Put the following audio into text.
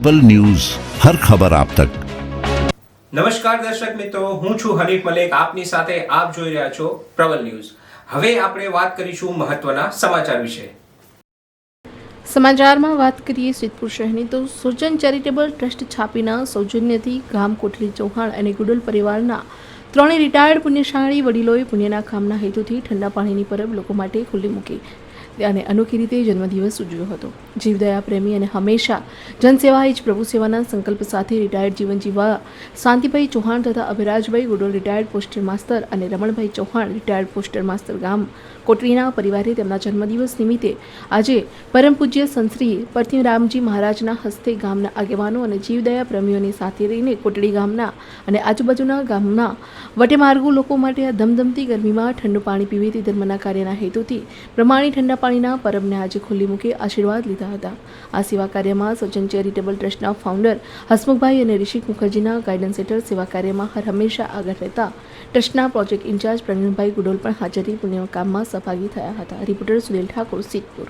People news હર ખબર આપ તક નમસ્કાર દર્શક મિત્રો હું છું હરીફ મલેક. આપની સાથે આપ જોઈ રહ્યા છો પ્રબલ ન્યૂઝ. હવે આપણે વાત કરીશું મહત્વના સમાચાર વિશે. સમાચારમાં વાત કરીએ સિદ્ધપુર શહેરની તો સુજન ચેરિટેબલ ટ્રસ્ટ છાપીના સૌજન્યથી ગામ કોઠલી ચૌહાણ અને ગુડલ પરિવારના ત્રણેય રિટાયર્ડ પુણ્યશાળી વડીલોએ પુણ્યના કામના હેતુથી ઠંડા પાણીની પરબ લોકો માટે ખુલ્લી મૂકી. અને અનોખી રીતે જન્મદિવસ ઉજવ્યો હતો. જીવદયા પ્રેમી અને હંમેશા જનસેવા એ જ પ્રભુ સેવાના સંકલ્પ સાથે રિટાયર્ડ જીવન જીવવા શાંતિભાઈ ચૌહાણ તથા અભિરાજભાઈ ગુડોલ રિટાયર્ડ પોસ્ટર માસ્તર અને Ramanbhai Chauhan retired postmaster ગામ કોટરીના પરિવારે તેમના જન્મદિવસ નિમિત્તે આજે પરમ પૂજ્ય સંશ્રી પરથિરામજી મહારાજના હસ્તે ગામના આગેવાનો અને જીવદયા પ્રેમીઓની સાથે રહીને કોટડી ગામના અને આજુબાજુના ગામના વટેમાર્ગુ લોકો માટે આ ધમધમતી ગરમીમાં ઠંડુ પાણી પીવે તે ધર્મના કાર્યના હેતુથી પ્રમાણી ઠંડા પાણીના પરબને આજે ખુલ્લી મૂકી આશીર્વાદ લીધા હતા. આ સેવા કાર્યમાં સજ્જન ચેરિટેબલ ટ્રસ્ટના ફાઉન્ડર હસમુખભાઈ અને ઋષિક મુખર્જીના ગાઈડન્સ હેઠળ સેવા કાર્યમાં હર હંમેશા આગળ રહેતા ટ્રસ્ટના પ્રોજેક્ટ ઇન્ચાર્જ પ્રવીણભાઈ ગુડોલ પણ હાજરી પુણ્ય કામમાં સહભાગી થયા હતા. રિપોર્ટર સુનિલ ઠાકોર સિદ્ધપુર.